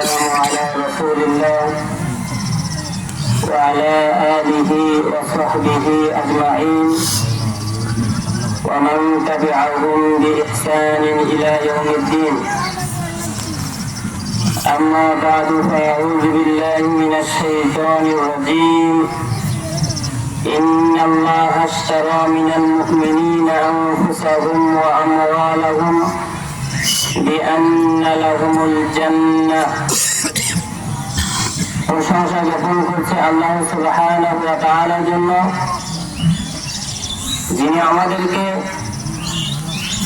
والسلام على رسول الله وعلى آله وصحبه أجمعين. ومن تبعهم بإحسان إلى يوم الدين. أما بعد فأعوذ بالله من الشيطان الرجيم. إن الله اشترى من المؤمنين أنفسهم وأموالهم بأن لهم الجنة প্রশংসা জ্ঞাপন করছে আল্লাহ সুবহানাহু ওয়া তাআলার জন্য যিনি আমাদেরকে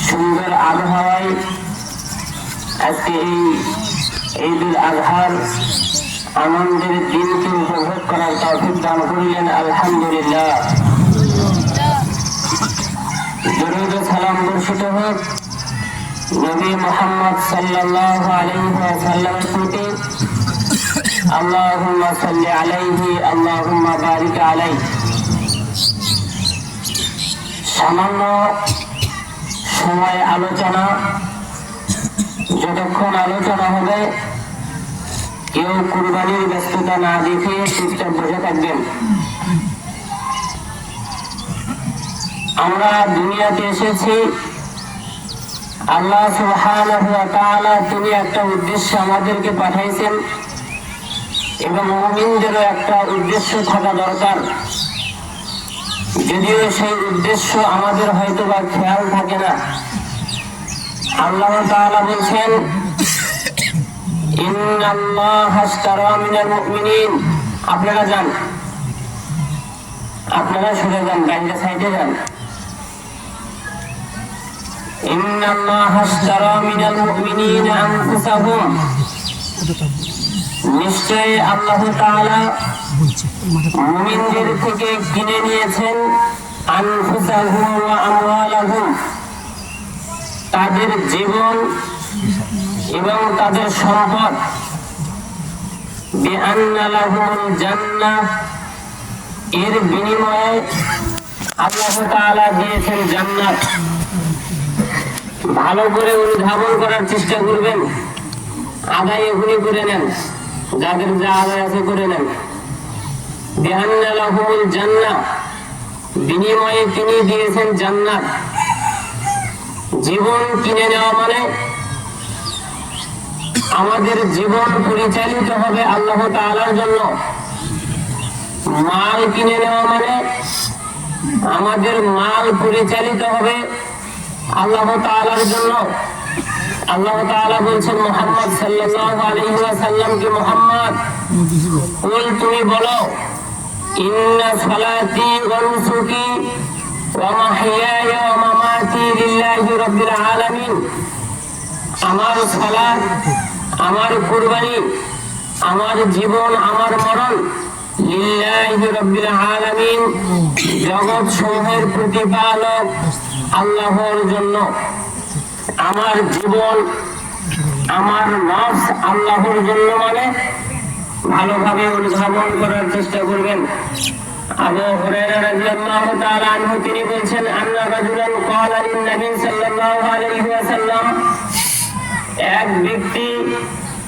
সুন্দর আবহাওয়ায় আজকে এই ঈদুল আজহার আনন্দের দিনকে উপভোগ করার তৌফিক দান করিলেন আলহামদুলিল্লাহ দরুদ ও সালাম বর্ষিত হোক নবী মোহাম্মদ আলাইহি ওয়াসাল্লামের প্রতি আল্লাহুম্মা সাল্লি আলাইহি, আল্লাহুম্মা বারিক আলাইহি। সামান্য সময় আলোচনা, যতক্ষণ আলোচনা হবে, কেউ কুরবানির ব্যস্ততা না দেখে চুপচাপ বসে থাকবেন। আমরা দুনিয়াতে এসেছি আল্লাহ তাআলা তিনি একটা উদ্দেশ্য আমাদেরকে পাঠাইছেন এবং মুমিনদেরও একটা উদ্দেশ্য থাকা দরকার। যদিও সেই উদ্দেশ্য আমাদের হয়তো বা খেয়াল থাকে না। আল্লাহ তাআলা বলছেন আপনারা যান। আপনারা সরে যান গাড়িটা সাইডে যান। ইন্নাল্লাহা আশতারা মিনাল মুমিনিনা আনফুসাহুম। নিশ্চয়ই আল্লাহ তাআলা মুমিনদের থেকে কিনে নিয়েছেন তাদের জীবন এবং তাদের সম্পদ। বিআন্না এর বিনিময়ে আল্লাহ তাআলা দিয়েছেন জান্নাত। ভালো করে অনুধাবন করার চেষ্টা করবেন। আদায় এখনই করে নেন। যাদের যা আদায় আছে করে নেন। জীবন কিনে নেওয়া মানে আমাদের জীবন পরিচালিত হবে আল্লাহ তাআলার জন্য। মাল কিনে নেওয়া মানে আমাদের মাল পরিচালিত হবে আল্লাহ তাআলার জন্য, আল্লাহ তাআলা বলছেন, মোহাম্মদ সাল্লাল্লাহু আলাইহি ওয়াসাল্লামকে মোহাম্মদ? কুল, তুমি বলো, ইন্না সালাতি ওয়া নুসুকি ওয়া মাহইয়ায়া ওয়া মামাতি লিল্লাহি রাব্বিল আলামিন। আমার সালাত, আমার কুরবানি, আমার জীবন, আমার মরণ জগৎ প্রতিপালক আল্লাহর জন্য। আমার জীবন, আমার নফস আল্লাহর জন্য মানে ভালোভাবে অনুধাবন করার চেষ্টা করবেন। আবু হুরায়রা রাদিয়াল্লাহু তাআলা আনহু, তিনি বলছেন, আন্না রাজুলান ক্বালা লিন নবী সাল্লাল্লাহু আলাইহি ওয়াসাল্লাম। এক ব্যক্তি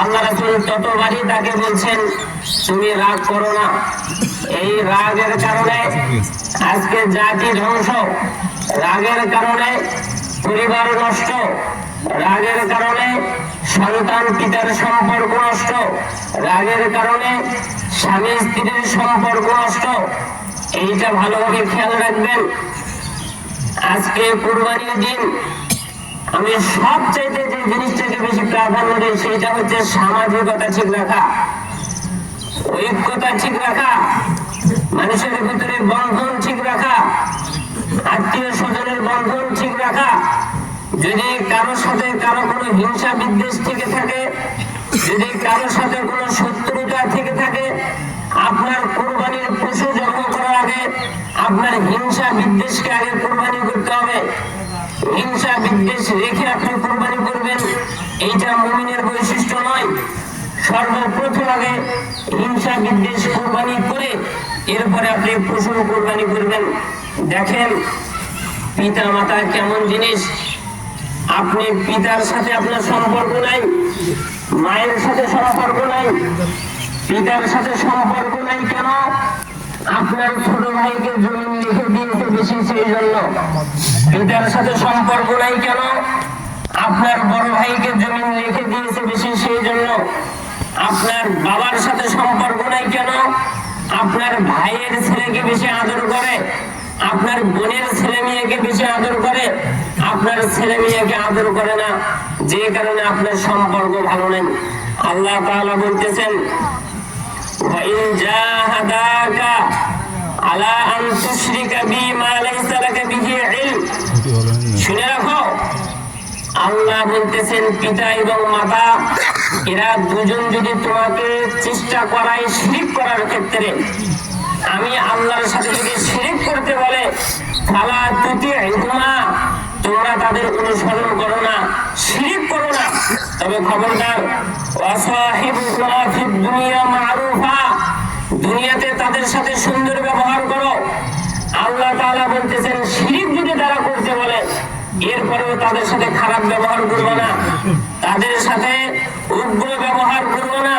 আল্লাহ রাসূল ততবারই তাকে বলছেন, তুমি রাগ করো না। এই রাগের কারণে আজকে জাতি ধ্বংস। রাগের কারণে পরিবার নষ্ট। রাগের কারণে সন্তান পিতার সম্পর্ক নষ্ট। রাগের কারণে স্বামী স্ত্রীর সম্পর্ক নষ্ট। এইটা ভালোভাবে খেয়াল রাখবেন। আজকে কুরবানির দিন আমি সবচাইতে যে জিনিসটাকে বেশি প্রাধান্য দিই সেটা হচ্ছে সামাজিকতা ঠিক রাখা। ঐক্যতা ঠিক রাখা, মানুষের ভিতরে বন্ধন ঠিক রাখা, আত্মীয় স্বজনের বন্ধন ঠিক রাখা। যদি কারোর সাথে কারও কোনো হিংসা বিদ্বেষ থেকে থাকে, যদি কারোর সাথে কোনো শত্রুতা থেকে থাকে, আপনার কোরবানির পশু জন্ম করার আগে আপনার হিংসা বিদ্বেষকে আগে কোরবানি করতে হবে। হিংসা বিদ্বেষ রেখে আপনি কোরবানি করবেন, এইটা মুমিনের বৈশিষ্ট্য নয়। সর্বপ্রথম আগে হিংসা বিদ্বেষ কোরবানি করে, এরপরে আপনি পশু কোরবানি করবেন। দেখেন পিতা মাতা কেমন জিনিস। আপনি পিতার সাথে আপনার সম্পর্ক নাই, মায়ের সাথে সম্পর্ক নাই, পিতার সাথে সম্পর্ক নাই কেন? আপনার ছোট ভাইকে জমিন লিখে দিয়েছে বেশি, সেই জন্য। পিতার সাথে সম্পর্ক নাই কেন? আপনার বড় ভাইকে জমিন লিখে দিয়েছে বেশি, সেই জন্য। আপনার বাবার সাথে সম্পর্ক নাই কেন? আপনার ভাইয়ের ছেলেকে বেশি আদর করে? আপনার বোনের ছেলে মেয়েকে বেশি আদর করে? আপনার ছেলে মেয়েকে আদর করে না? যে কারণে আপনার সম্পর্ক ভালো নেই। আল্লাহ তাআলা বলতেছেন وإن جاهداك على أن تشرك بي ما ليس لك به علم শুনে রাখো আল্লাহ বলতেছেন পিতা এবং মাতা এরা দুজন যদি তোমাকে চেষ্টা করায় শিরিক করার ক্ষেত্রে আমি আল্লাহর সাথে যদি শিরিক করতে বলে ফালা তুতি হুমা তোমরা তাদের অনুসরণ করো না শিরিক করো না তবে খবরদার ওয়াসাহিবুকুমা ফিদ দুনিয়া মারুফা দুনিয়াতে তাদের সাথে সুন্দর ব্যবহার করো। আল্লাহ তাআলা বলতেছেন, শিরিক যদি তারা করতে বলে, এরপরেও তাদের সাথে খারাপ ব্যবহার করব না। তাদের সাথে উগ্র ব্যবহার করব না।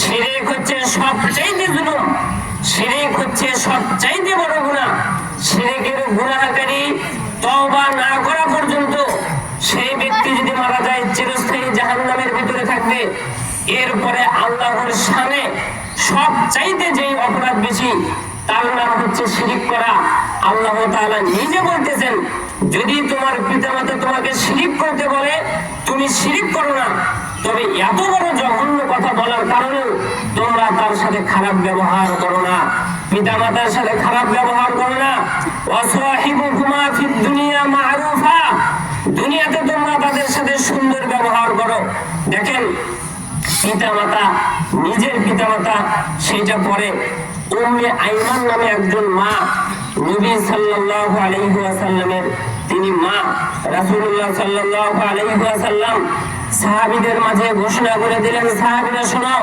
শিরিক হচ্ছে সবচাইতে জুলুম। শিরিক হচ্ছে সবচাইতে বড় গুনাহ। শিরিকের গুনাহকারী তওবা না করা পর্যন্ত সেই ব্যক্তি যদি মারা যায়, চিরস্থায়ী জাহান্নামের ভিতরে থাকবে। এরপরে আল্লাহর সামনে সব চাইতে যেই অপরাধ বেশি, তার নাম হচ্ছে শিরিক করা। আল্লাহ তাআলা নিজে বলতেছেন, যদি তোমার পিতামাতা তোমাকে শিরিক করতে বলে, তুমি শিরিক করো না। তবে এত বড় জঘন্য কথা বলার কারণে তোমরা তার সাথে খারাপ ব্যবহার করো না। পিতামাতার সাথে খারাপ ব্যবহার করো না। অসহিবুকুমা ফিদ দুনিয়া মারুফা। দুনিয়াতে তোমরা তাদের সাথে সুন্দর ব্যবহার করো। দেখেন পিতামাতা, নিজের পিতামাতা, সেইটা পরে উম্মে আইমান নামে একজন মা, নবী সাল্লাল্লাহু আলাইহি ওয়াসাল্লামের তিনি মা, রাসূলুল্লাহ সাল্লাল্লাহু আলাইহি ওয়াসাল্লাম সাহাবীদের মাঝে ঘোষণা করে দিলেন, সাহাবীরা, শোনো,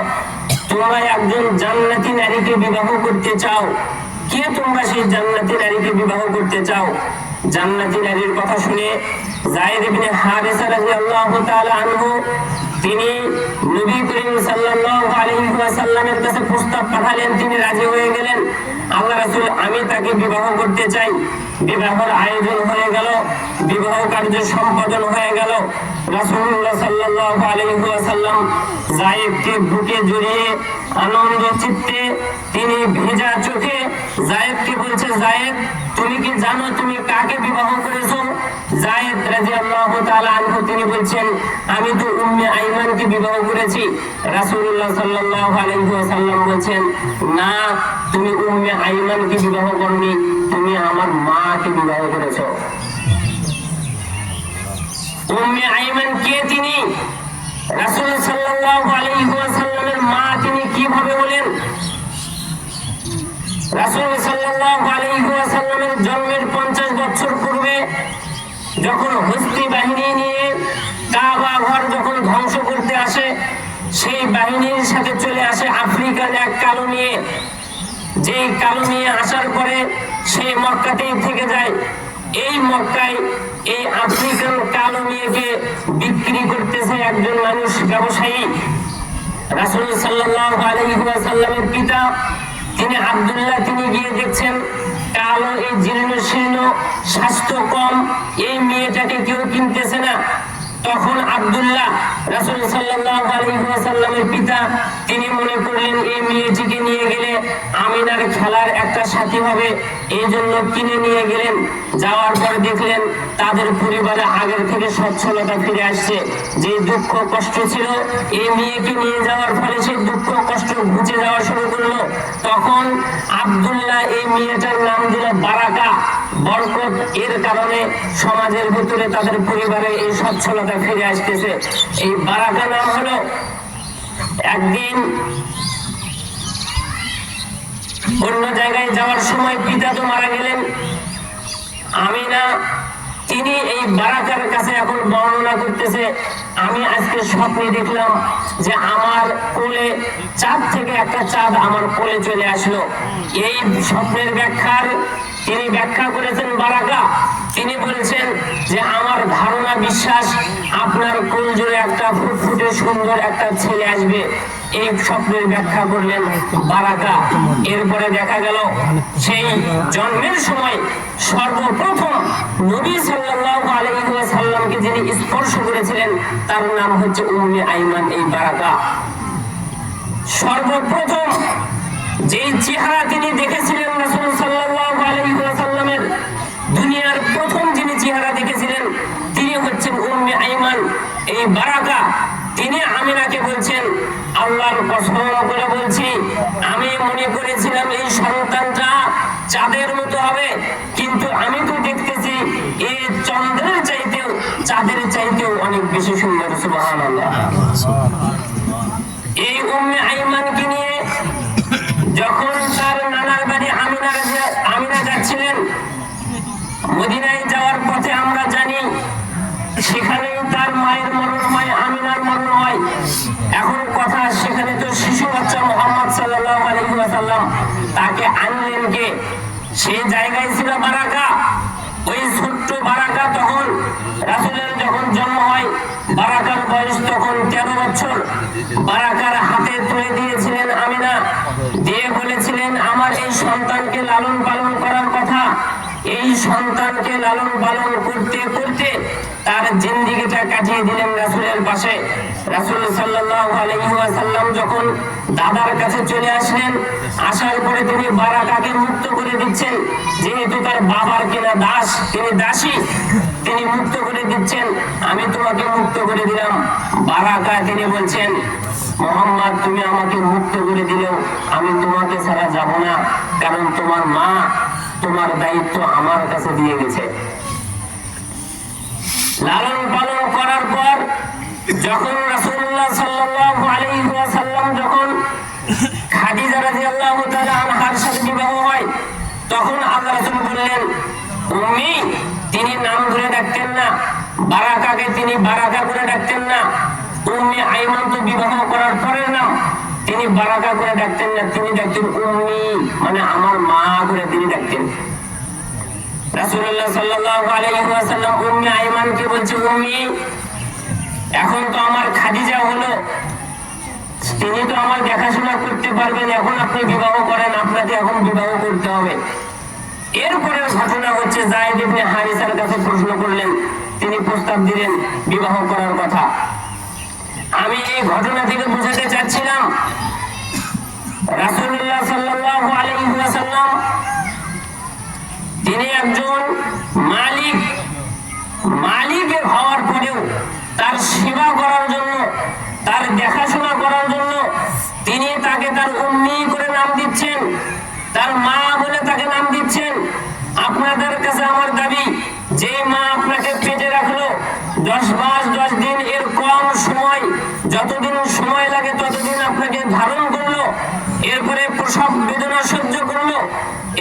তোমরা একজন জান্নাতি নারীকে বিবাহ করতে চাও। কে তোমরা সেই জান্নাতি নারীকে বিবাহ করতে চাও? জান্নাতি নারীর কথা শুনে সম্পাদন হয়ে গেল। রাসূলুল্লাহ সাল্লাল্লাহু আলাইহি ওয়াসাল্লাম জায়েদকে জড়িয়ে আনন্দ চিত্তে তিনি ভেজা চোখে জায়েদকে বলছে জায়েদ তুমি কি জানো তুমি কাকে বিবাহ করেছ? জায়েদ রাদিয়াল্লাহু তিনি বলছেন, আমি তো উম্মে আইমানকে বিবাহ করেছি। রাসূলুল্লাহ সাল্লাল্লাহু আলাইহি বলছেন, না, তুমি উম্মে আইমানকে বিবাহ করনি, তুমি আমার মাকে বিবাহ করেছ। জন্মের 50 বছর পূর্বে যখন হস্তি বাহিনী নিয়ে কাবা ঘর যখন ধ্বংস করতে আসে, সেই বাহিনীর সাথে চলে আসে আফ্রিকার এক কালো নিয়ে যেই কালো নিয়ে আসার পরে সেই মক্কাতেই থেকে যায়। এই মক্কায় এই আফ্রিকান কালো মেয়েকে বিক্রি করতেছে একজন মানুষ ব্যবসায়ী। রাসুল সাল্লাল্লাহু আলাইহি ওয়াসাল্লামের পিতা, তিনি আবদুল্লাহ, তিনি গিয়ে দেখছেন কালো এই জীর্ণ শীর্ণ স্বাস্থ্য কম এই মেয়েটাকে কেউ কিনতেছে না। তখন আব্দুল্লাহ রাসূল সাল্লাল্লাহু আলাইহি ওয়াসাল্লামের পিতা, তিনি মনে করলেন, এই মেয়েটিকে নিয়ে গেলে আমিনার খেলার একটা সাথী হবে। এই জন্য কিনে নিয়ে গেলেন। যাওয়ার পর দেখলেন, তাদের পরিবারে আগের থেকে সচ্ছলতা ফিরে আসছে। যে দুঃখ কষ্ট ছিল, এই মেয়েকে নিয়ে যাওয়ার ফলে সেই দুঃখ কষ্ট ঘুচে যাওয়া শুরু করল। তখন আব্দুল্লাহ এই মেয়েটার নাম দিল বারাকা। বরকত এর কারণে সমাজের ভিতরে তাদের পরিবারে এই সচ্ছলতা ফিরে আসতেছে। এই বারাকা নাম হলো একদিন অন্য জায়গায় যাওয়ার সময় পিতা তো মারা গেলেন। আমি না তিনি এই বারাকার কাছে এখন বর্ণনা করতেছে আমি আজকে স্বপ্নে দেখলাম যে আমার কোলে চাঁদ থেকে একটা চাঁদ আমার কোলে চলে আসলো। এই স্বপ্নের ব্যাখ্যার তিনি ব্যাখ্যা করেছেন বারাকা। তিনি বলছেন যে আমার ধারণা, বিশ্বাস আপনার কোল জুড়ে একটা ফুটফুটে সুন্দর একটা ছেলে আসবে। এই স্বপ্নের ব্যাখ্যা করলেন বারাকা। এরপরে দেখা গেল সেই জন্মের সময় সর্বপ্রথম নবী আলাইহি ওয়াসাল্লামকে যিনি স্পর্শ করেছিলেন, তার নাম হচ্ছে উম্মে আইমান এই বারাকা। সর্বপ্রথম যে চেহারা তিনি দেখেছিলেন দুনিয়ার প্রথম যিনি চেহারা দেখেছিলেন, তিনি হচ্ছেন উম্মে আইমান এই বারাকা। তিনি আমিনাকে বলছেন, আল্লাহর কসম করে বলছি, আমি মনে করেছিলাম এই সন্তানটা চাঁদের মতো হবে, কিন্তু আমি তো দেখতেছি এই চন্দ্রের চাইতেও, চাঁদের চাইতেও অনেক বেশি সুন্দর, সুবহানাল্লাহ। এই উম্মে আইমানকে নিয়ে যখন তার নানার বাড়ি আমিনা আমিনা যাচ্ছিলেন, মদিনায় যাওয়ার পথে আমরা জানি, সেখানেই তার মায়ের মরণ এখন কথা সেখানে তো শিশু বাচ্চা মোহাম্মদ আলাইহি তাকে আনলেন কে? সেই জায়গায় ছিল বারাকা। ওই ছোট্ট বারাকা তখন রাসুলের যখন জন্ম হয়, বারাকার বয়স তখন তেরো বছর। বারাকার হাতে তুলে দিয়েছিলেন আমিনা। দিয়ে বলেছিলেন, আমার এই সন্তানকে লালন পালন করার কথা এই সন্তানকে লালন পালন করতে করতে তার জিন্দিগিটা কাটিয়ে দিলেন রাসূলের পাশে। রাসূল ওয়াসাল্লাম যখন দাদার কাছে চলে আসলেন, আসার পরে তিনি বারাকাকে মুক্ত করে দিচ্ছেন। যেহেতু তার বাবার কিনা দাস, তিনি দাসী, তিনি মুক্ত করে দিচ্ছেন। আমি তোমাকে মুক্ত করে দিলাম। বারাকা তিনি বলছেন, মোহাম্মদ, তুমি আমাকে মুক্ত করে দিলেও আমি তোমাকে ছাড়া যাব না। কারণ তোমার মা তোমার দায়িত্ব আমার কাছে দিয়ে গেছে। লালন পালন করার পর যখন আলাইহি ওয়াসাল্লাম যখন আনহার সাথে বিবাহ হয়, তখন আল্লাহ রাসূল বললেন, উম্মি, তিনি নাম ধরে ডাকতেন না। বারাকাকে তিনি বারাকা করে ডাকতেন না। উম্মি আইমান তো বিবাহ করার পরের নাম। তিনি বারাকা করে ডাকতেন না, তিনি ডাকতেন উম্মি মানে আমার মা করে তিনি ডাকতেন। বলছে এখন তো আমার খাদিজা হলো। তিনি তো আমার দেখাশোনা করতে পারবেন, এখন আপনি বিবাহ করেন, আপনাকে এখন বিবাহ করতে হবে। ঘটনা হারিসার কাছে প্রশ্ন করলেন, তিনি প্রস্তাব দিলেন বিবাহ করার কথা। আমি এই ঘটনা থেকে বোঝাতে চাচ্ছিলাম? আলাইহি ওয়াসাল্লাম, তিনি একজন মালিক। হওয়ার পরেও তার সেবা করার জন্য, তার দেখাশোনা করার জন্য তিনি তাকে তার উম্মি করে নাম দিচ্ছেন। তার মা বলে তাকে নাম দিচ্ছেন। আপনাদের কাছে আমার দাবি, যে মা আপনাকে পেটে রাখল দশ মাস দশ দিন এর কম সময় যতদিন সময় লাগে ততদিন আপনাকে ধারণ করল, এরপরে প্রসব বেদনা সহ্য করল,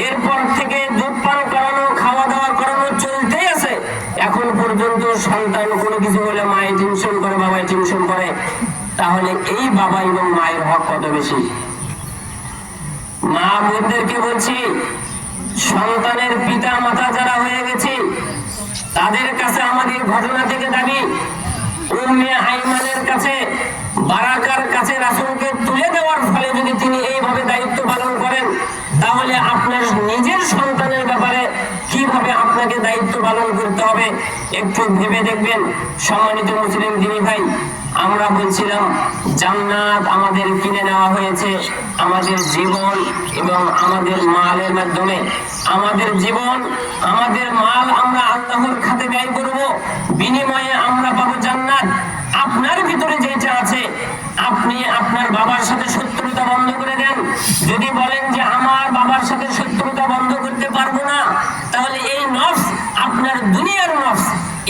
এরপর থেকে দুধ পান করানো, খাওয়া দাওয়া করানো চলতেই আছে। এখন পর্যন্ত সন্তান কোনো কিছু হলে মায়ের টেনশন করে, বাবাই টেনশন করে। তাহলে এই বাবা এবং মায়ের হক কত বেশি? মা বোনদেরকে বলছি, সন্তানের পিতা মাতা যারা হয়ে গেছে, তাদের কাছে আমাদের ঘটনা থেকে দাবি উম্মে আইমানের কাছে, বারাকার কাছে রাসূলকে তুলে দেওয়ার ফলে যদি তিনি এইভাবে দায়িত্ব পালন করেন, তাহলে আপনার নিজের সন্তানের ব্যাপারে কীভাবে আপনাকে দায়িত্ব পালন করতে হবে একটু ভেবে দেখবেন। সম্মানিত মুসলিম দিনী ভাই আমরা বলছিলাম, জান্নাত আমাদের কিনে নেওয়া হয়েছে আমাদের জীবন এবং আমাদের মালের মাধ্যমে। আমাদের জীবন, আমাদের মাল আমরা আল্লাহর খাতে ব্যয় করব, বিনিময়ে আমরা পাবো জান্নাত। আপনার ভিতরে যেটা আছে, আপনি আপনার বাবার সাথে শত্রুতা বন্ধ করে দেন। যদি বলেন যে আমার বাবার সাথে শত্রুতা বন্ধ করতে পারব না, তাহলে এই নফস আপনার দুনিয়ার নফস।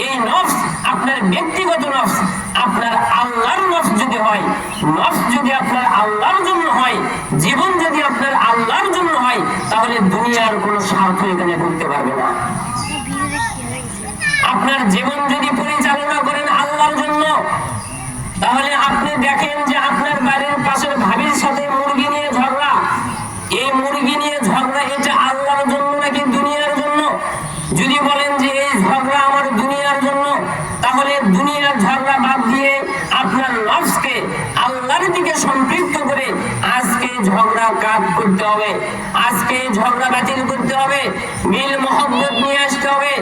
এই নফস আপনার ব্যক্তিগত নফস, আপনার আল্লাহর নফস যদি হয়, নফস যদি আপনার আল্লাহর জন্য হয়, জীবন যদি আপনার আল্লাহর জন্য হয়, তাহলে দুনিয়ার কোনো স্বার্থ এখানে করতে পারবে না। আপনার জীবন হবে। আজকে ঝগড়া বাতিল করতে হবে। মিল মোহাম্মত নিয়ে আসতে হবে।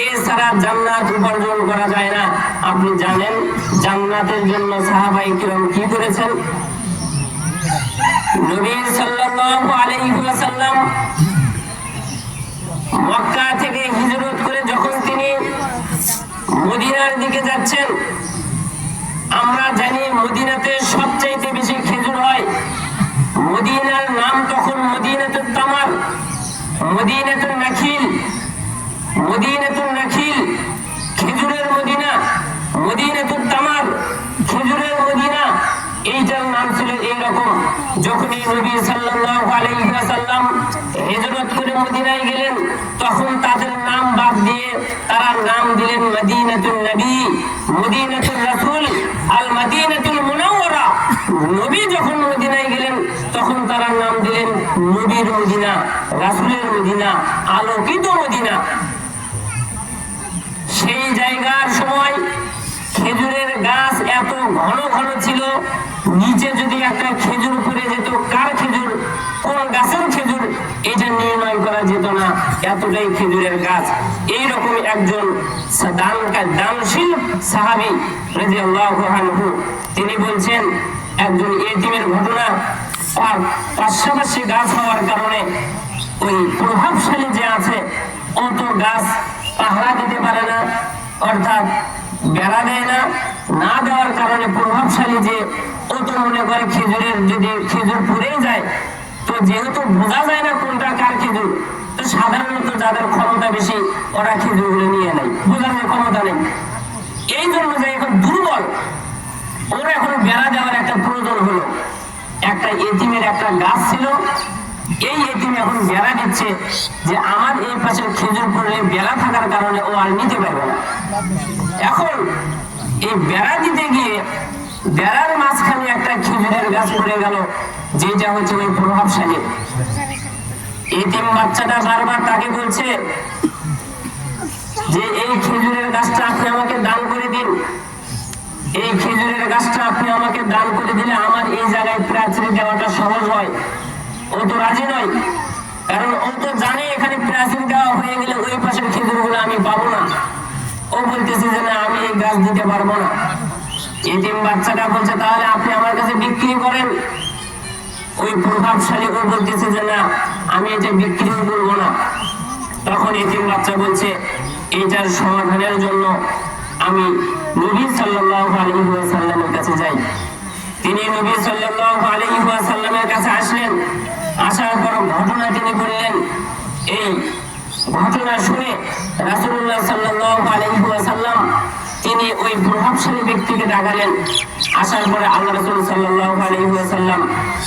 এছাড়া জান্নাত উপার্জন করা যায় না। আপনি জানেন জান্নাতের জন্য সাহাবাই কিরম কি করেছেন? সাল্লাল্লাহু আলাইহি ওয়াসাল্লাম মক্কা থেকে হিজরত করে যখন তিনি মদিনার দিকে যাচ্ছেন, আমরা জানি মদিনাতে সবচাইতে বেশি খেজুর হয় মদিনার নাম তখন মদিনাতুল তামার মদিনাতুল নাখিল মদিনাতুল নাখিল খেজুরের মদিনা মদিনাতুল তামার খেজুরের মদিনা এইটার নাম ছিল এইরকম যখন এই নবী সাল্লাল্লাহু আলাইহি ওয়াসাল্লাম হিজরত করে মদিনায় গেলেন। তখন তাদের নাম বাদ দিয়ে তারা নাম দিলেন মদিনাতুল নবী। মদিনাতুল রাসূল আল মদিনাতুল মুনাওয়ারা। নবী যখন মদিনায় গেলেন, তখন তারা নাম দিলেন নবীর মদিনা, রাসূলের মদিনা, আলোকিত মদিনা। সেই জায়গার সময় খেজুরের গাছ এত ঘন ঘন ছিল, নিচে যদি একটা খেজুর পড়ে যেত, কার খেজুর? কোন গাছের খেজুর? এটা নির্ণয় করা যেত না, এতটাই খেজুরের গাছ। এইরকম একজন দান দানশীল সাহাবি তিনি বলছেন, একজন এটিমের ঘটনা আর পাশাপাশি গাছ হওয়ার কারণে ওই প্রভাবশালী যে আছে অত গাছ পাহারা দিতে পারে না। অর্থাৎ বেড়া দেয় না না দেওয়ার কারণে প্রভাবশালী যে ও তো মনে করে খেজুরের যদি খেজুর পড়ে যায়, তো যেহেতু বোঝা যায় না কোনটা কার খেজুর, তো সাধারণত যাদের ক্ষমতা বেশি, ওরা খেজুরগুলো নিয়ে নেয় বোঝার ক্ষমতা নেই। এই জন্য যে এখন দুর্বল, ওর এখন বেড়া দেওয়ার একটা প্রয়োজন হলো। একটা এটিমের একটা গাছ ছিল এই এতিম এখন বেড়া দিচ্ছে যে আমার এই পাশে খেজুর পড়লে বেড়া থাকার কারণে ও আর নিতে পারবে না। এখন এই বেড়া দিতে গিয়ে বেড়ার মাঝখানে একটা খেজুরের গাছ পড়ে গেল, যেটা হচ্ছে ওই প্রভাবশালী এতিম বাচ্চাটা বারবার তাকে বলছে যে, এই খেজুরের গাছটা আপনি আমাকে দান করে দিন। এই খেজুরের গাছটা আপনি আমাকে দান করে দিলে আমার এই জায়গায় প্রাচীর দেওয়াটা সহজ হয়। ও তো রাজি নয়। কারণ ও তো জানে এখানে প্রাচীন দেওয়া হয়ে গেলে ওই পাশের খেজুরগুলো আমি পাবো না। ও বলতেছে যে না, আমি এই গাছ দিতে পারব না। এটিম বাচ্চাটা বলছে, তাহলে আপনি আমার কাছে বিক্রি করেন। ওই প্রভাবশালী ও বলতেছে যে না, আমি এটা বিক্রি করব না। তখন এতিম বাচ্চা বলছে এইটার সমাধানের জন্য আমি নবী সাল্লাল্লাহু আলাইহি ওয়াসাল্লামের কাছে যাই। তিনি নবী সাল্লাল্লাহু আলাইহি ওয়াসাল্লামের কাছে আসলেন। আসার পর ঘটনা তিনি বললেন, এই ঘটনা শুনে রাসুল্লাহ সাল্লাহ আলহিহাসাল্লাম তিনি ওই প্রভাবশালী ব্যক্তিকে ডাকালেন। আসার পরে আল্লাহ রসুল সাল্লাহ আলহিহাসাল্লাম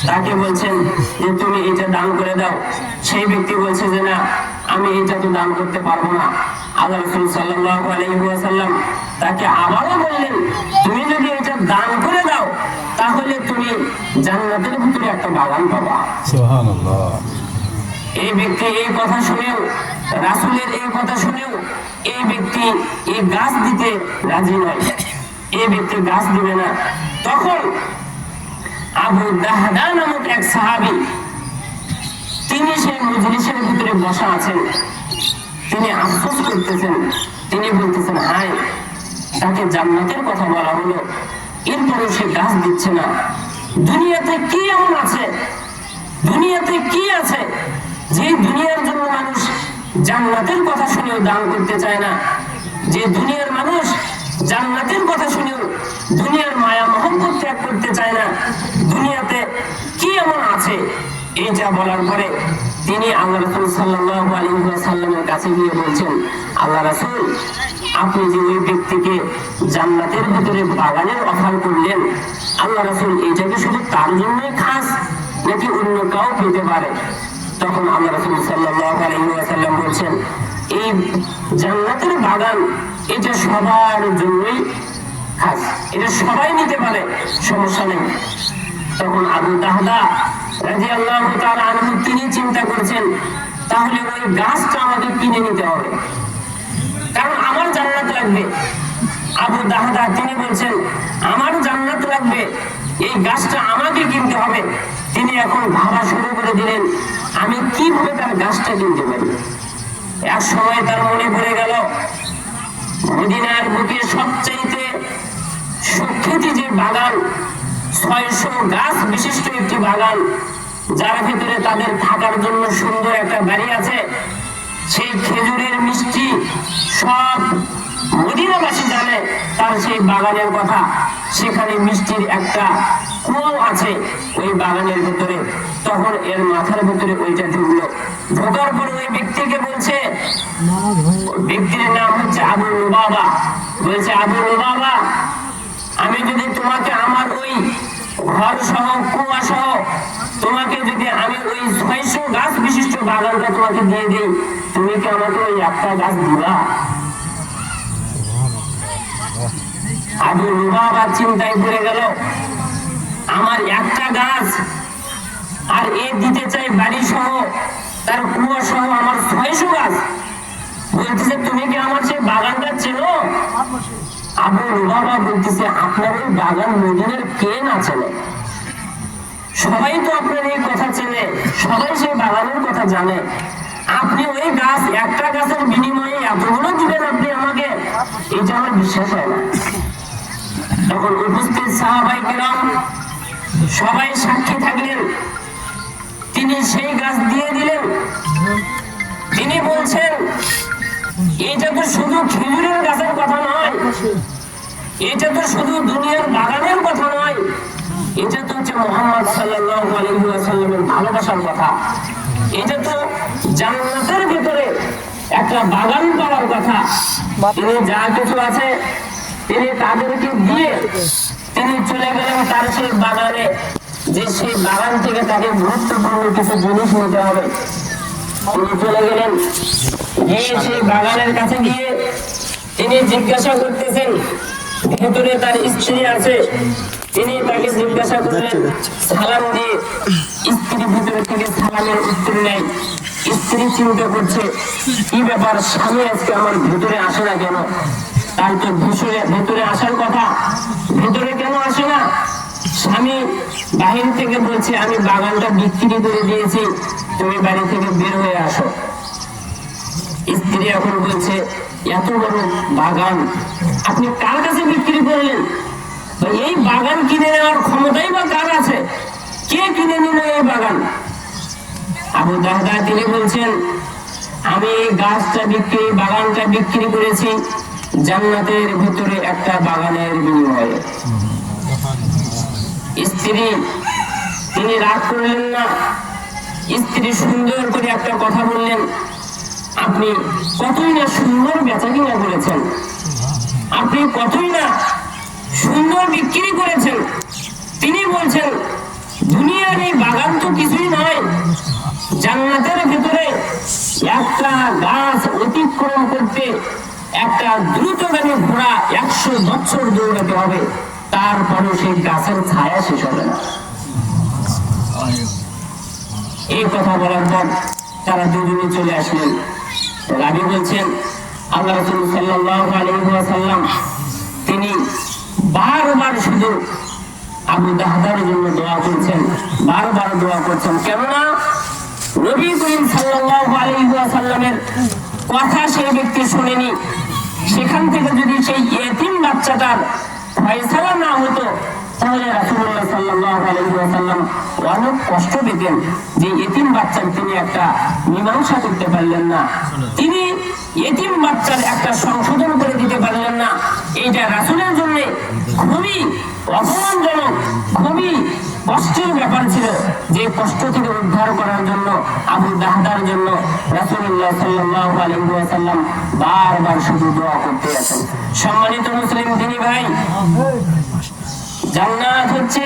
তাকে বলছেন যে, তুমি এটা দান করে দাও। সেই ব্যক্তি বলছে যে, না আমি এটা তো দান করতে পারব না। আল্লাহ রাসূল সাল্লাল্লাহু আলাইহি তাকে আবারও বললেন তুমি যদি এটা দান করে দাও তাহলে তুমি জান্নাতের ভিতরে একটা বাগান পাবা। এই ব্যক্তি এই কথা শুনেও রাসুলের এই কথা শুনেও এই ব্যক্তি এই গাছ দিতে রাজি নয়। এই ব্যক্তি গাছ দিবে না। তখন আবু দাহদা নামক এক সাহাবি তিনি সেই মজলিসের ভিতরে বসা আছেন। তিনি আফসোস করতেছেন। তিনি বলতেছেন, হায়, তাকে জান্নাতের কথা বলা হলো। এরপরে সে গাছ দিচ্ছে না। দুনিয়াতে কি এমন আছে? দুনিয়াতে কি আছে? যে দুনিয়ার জন্য মানুষ জান্নাতের কথা শুনেও দান করতে চায় না। যে দুনিয়ার মানুষ জান্নাতের কথা শুনেও দুনিয়ার মায়া মহব্বত ত্যাগ করতে চায় না। দুনিয়াতে কি এমন আছে? এইটা বলার পরে তিনি আল্লাহ রসুল সাল্লাহ আলী কাছে গিয়ে বলছেন, আল্লাহ রসুল, আপনি যে ওই ব্যক্তিকে জান্নাতের ভিতরে বাগানের অফার করলেন, আল্লাহ রসুল এইটা কি শুধু তার জন্যই খাস নাকি অন্য কাউ পেতে পারে? তখন আল্লাহ রাসূল সাল্লাল্লাহু আলাইহি বলছেন, এই জান্নাতের বাগান, এটা সবার জন্যই খাস, এটা সবাই নিতে পারে, সমস্যা নেই। তখন আবু দাহদা তিনি চিন্তা করছেন, তাহলে ওই গাছটা আমাকে কিনে নিতে হবে। কারণ আমার জান্নাত লাগবে। আবু দাহদা তিনি বলছেন, আমার জান্নাত লাগবে, এই গাছটা আমাকে কিনতে হবে। তিনি এখন ভাবা শুরু করে দিলেন, আমি কীভাবে তার গাছটা কিনতে পারি? এক সময় তার মনে পড়ে গেল, মদিনার বুকে সবচাইতে সুখ্যাতি যে বাগান ছয়শো গাছ বিশিষ্ট একটি বাগান। যার ভিতরে তাদের থাকার জন্য সুন্দর একটা বাড়ি আছে। সেই খেজুরের মিষ্টি সব মদিনাবাসী জানে, তার সেই বাগানের কথা। সেখানে মিষ্টির একটা কুয়াও আছে ওই বাগানের ভিতরে। তখন এর মাথার ভিতরে ওইটা ঢুকলো। ঢোকার পর ওই ব্যক্তিকে বলছে ব্যক্তির নাম হচ্ছে আবু বাবা বলছে আবু বাবা আমি যদি তোমাকে আমার ওই ঘর সহ, কুয়া সহ, তোমাকে যদি আমি ওই ছয়শো গাছ বিশিষ্ট বাগানটা তোমাকে দিয়ে দিই, তুমি কি আমাকে ওই একটা গাছ দিবা? আবু বাবা চিন্তায় পড়ে গেল, আমার একটা গাছ আর এ দিতে চাই বাড়ি সহ, তার কুয়া সহ আমার ছয়শো গাছ। বলতেছে, তুমি কি আমার সেই বাগানটা চেনো? আবু বাবা বলতেছে আপনার ওই বাগান মদিনের কে না চেনে সবাই তো আপনার এই কথা চেনে, সবাই সেই বাগানের কথা জানে। আপনি ওই গাছ, একটা গাছের বিনিময়ে এতগুলো দিবেন আপনি আমাকে, এটা আমার বিশ্বাস হয় না। তখন উপস্থিত সাহাবাই কেরাম সবাই সাক্ষী থাকলেন। তিনি সেই গাছ দিয়ে দিলেন। তিনি বলছেন এটা তো শুধু খেজুরের গাছের কথা নয় এটা তো শুধু দুনিয়ার বাগানের কথা নয় এটা তো হচ্ছে মোহাম্মদ আলাইহি ভালোবাসার কথা এটা তো জান্নাতের ভিতরে একটা বাগান পাওয়ার কথা, তিনি যা কিছু আছে তিনি তাদেরকে দিয়ে তিনি চলে গেলেন তার সেই বাগানে, যে সেই বাগান থেকে তাকে গুরুত্বপূর্ণ কিছু জিনিস নিতে হবে। তিনি চলে গেলেন। গিয়ে সেই বাগানের কাছে গিয়ে তিনি জিজ্ঞাসা করতেছেন ভেতরে তার স্ত্রী আছে। তিনি তাকে জিজ্ঞাসা করলেন সালাম দিয়ে স্ত্রী ভিতরে থেকে সালামের উত্তর নেয়। স্ত্রী চিন্তা করছে কি ব্যাপার স্বামী আজকে আমার ভেতরে আসে না কেন? তার তো ভেতরে ভেতরে আসার কথা। ভেতরে কেন আসে না? স্বামী বাহির থেকে বলছে, আমি বাগানটা বিক্রি করে দিয়েছি, তুমি বাড়ি থেকে বের হয়ে আসো। স্ত্রী এখন বলছে, এত বড় বাগান, আপনি কার কাছে বিক্রি করলেন? এই বাগান কিনে নেওয়ার ক্ষমতাই বা কার আছে? কে কিনে নিল এই বাগান? আবু দাহদা তিনি বলছেন, আমি এই গাছটা বিক্রি, বাগানটা বিক্রি করেছি জান্নাতের ভিতরে একটা বাগানের বিনিময়ে। স্ত্রী তিনি রাগ করলেন না। স্ত্রী সুন্দর করে একটা কথা বললেন, আপনি কতই না সুন্দর বেচা কিনা করেছেন? আপনি কতই না সুন্দর বিক্রি করেছেন? তিনি বলছেন, দুনিয়ার এই বাগান তো কিছুই নয়। জান্নাতের ভিতরে একটা গাছ অতিক্রম করতে একটা দ্রুতগামী ঘোড়া একশো বছর দৌড়াতে হবে। তারপরও সেই গাছের ছায়া শেষ হবে না। এই কথা বলার পর তারা দুজনে চলে আসলেন। রাবি বলছেন, আল্লাহ রসুল ওয়াসাল্লাম, তিনি বারবার শুধু আবু দাহদার জন্য দোয়া করছেন, বারবার দোয়া করছেন। কেননা নবী করিম ওয়াসাল্লামের কথা সেই ব্যক্তি শুনেনি। সেখান থেকে যদি সেই এতিম বাচ্চাটার ফয়সালা না হতো অনেক কষ্ট পেতেন যে এতিম বাচ্চার তিনি একটা মীমাংসা করতে পারলেন না তিনি এতিম বাচ্চার একটা সংশোধন করে দিতে পারলেন না এইটা রাসূলের জন্য খুবই অপমানজনক খুবই কষ্টের ব্যাপার ছিল যে কষ্ট থেকে উদ্ধার করার জন্য আবু দাহদার জন্য রাসূলুল্লাহ সাল্লাল্লাহু আলাইহি ওয়াসাল্লাম বারবার শুধু দোয়া করতে আছেন সম্মানিত মুসলিম দিনী ভাই জান্নাত হচ্ছে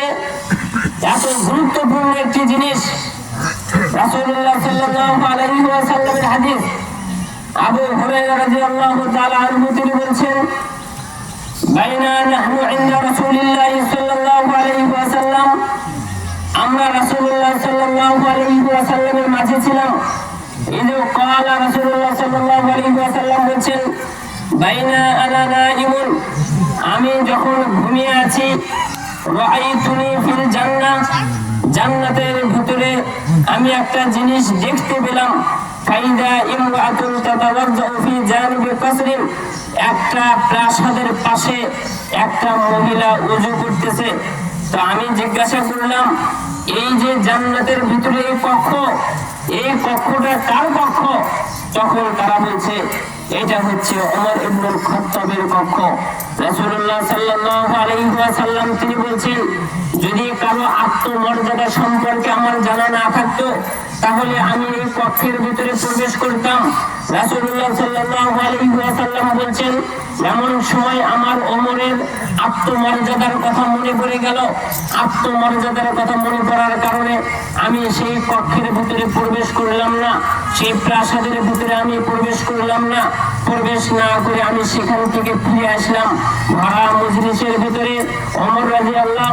এত গুরুত্বপূর্ণ একটি জিনিস। রাসূলুল্লাহ সাল্লাল্লাহু আলাইহি ওয়াসাল্লামের হাদিস। আবু হুরায়রা রাদিয়াল্লাহু তাআলা আনহু, তিনি বলছেন, বাইনা নাহনু ইনদা রাসূলিল্লাহ সাল্লাল্লাহু আলাইহি ওয়াসাল্লাম। আমরা রাসূলুল্লাহ সাল্লাল্লাহু আলাইহি ওয়াসাল্লামের মাঝে ছিলাম। ইদু ক্বালা রাসূলুল্লাহ সাল্লাল্লাহু বলছেন বাইনা আনা আমি যখন ঘুমিয়ে আছি জান্নাতের ভিতরে আমি একটা জিনিস দেখতে পেলাম। ফাইদা একটা প্রাসাদের পাশে একটা মহিলা করতেছে। তো আমি জিজ্ঞাসা করলাম, এই যে ভিতরে কক্ষ, এই কক্ষটা কার কক্ষ? তখন তারা বলছে এটা হচ্ছে ওমর ইবনুল খাত্তাবের কক্ষ। রাসূলুল্লাহ সাল্লাল্লাহু আলাইহি ওয়াসাল্লাম, তিনি বলছেন, যদি কারও আত্মমর্যাদা সম্পর্কে আমার জানা না থাকতো তাহলে আমি এই কক্ষের ভিতরে প্রবেশ করতাম। আলাইহি বলছেন, এমন সময় আমার ওমরের আত্মমর্যাদার কথা মনে পড়ে গেল। আত্মমর্যাদার কথা মনে পড়ার কারণে আমি সেই কক্ষের ভিতরে প্রবেশ করলাম না। সেই প্রাসাদের ভিতরে আমি প্রবেশ করলাম না। প্রবেশ না করে আমি সেখান থেকে ফিরে আসলাম। ভরা মজলিসের ভিতরে অমর রাজি আল্লাহ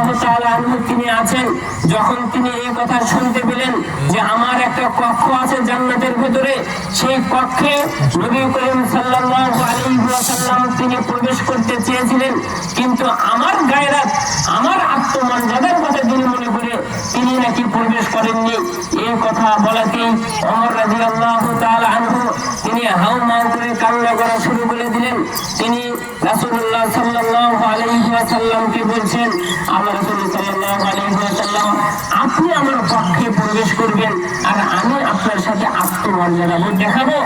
তিনি আছেন। যখন তিনি এই কথা শুনতে পেলেন যে আমার একটা কক্ষ আছে জান্নাতের ভিতরে। সেই কক্ষে নবী করিম তিনি প্রবেশ করতে চেয়েছিলেন। কিন্তু আমার গায়রাত আমার আত্মমর্যাদার কথা তিনি মনে করে তিনি নাকি প্রবেশ করেননি। এই কথা বলাতেই অমর রাজি আল্লাহ আনহু তিনি হাউ মাউ করে কান্না করা শুরু করে দিলেন। তিনি বলছেন ওয়াসাল্লাম, আপনি আমার পক্ষে প্রবেশ করবেন। আর আমি আপনার সাথে আত্মমর্যাদা বোধ দেখাবো,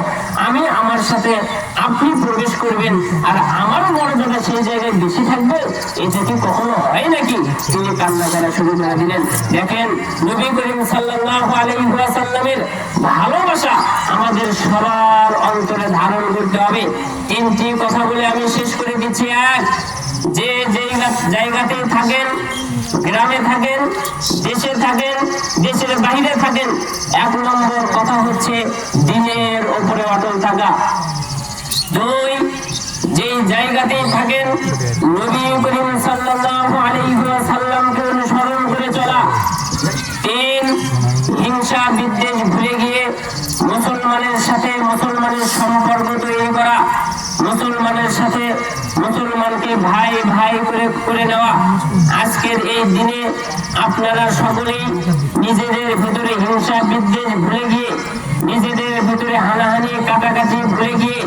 আমি আমার সাথে আপনি প্রবেশ করবেন আর আমার মর্যাদা সেই জায়গায় বেশি থাকবে এটা কি কখনো হয় নাকি? তিনি কান্না করা শুরু করে দিলেন। দেখেন, নবী করিম সাল্লাল্লাহু আলাইহি ওয়াসাল্লামের ভালোবাসা আমাদের সবার অন্তরে ধারণ করতে হবে। তিনটি কথা বলে আমি শেষ করে দিচ্ছি। এক, যে যেই জায়গাতেই থাকেন গ্রামে থাকেন, দেশে থাকেন, দেশের বাইরে থাকেন, এক নম্বর কথা হচ্ছে দিনের ওপরে অটল থাকা। দুই যে জায়গাতেই থাকেন, নবী করিম সাল্লাল্লাহু আলাইহি ওয়াসাল্লামকে অনুসরণ করে চলা। তিন, হিংসা, বিদ্বেষ ভুলে গিয়ে মুসলমানের সাথে মুসলমানের সম্পর্ক তৈরি করা। মুসলমানের সাথে মুসলমানকে ভাই ভাই করে করে নেওয়া। আজকের এই দিনে আপনারা সকলেই নিজেদের ভেতরে হিংসা বিদ্বেষ ভুলে গিয়ে নিজেদের ভিতরে হানাহানি কাটাকাটি ভুলে গিয়ে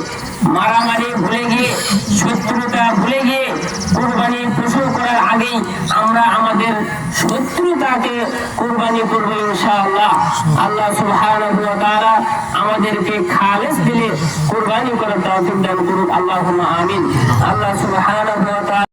মারামারি ভুলে গিয়ে, শত্রুতা ভুলে গিয়ে কোরবানি পশু করার আগেই আমরা আমাদের শত্রুতাকে কোরবানি করব ইনশাআল্লাহ। আল্লাহ তাআলা আমাদেরকে খালেস দিলে কোরবানি করার তৌফিক দান করুক। আল্লাহ আমিন। আল্লাহ সুহান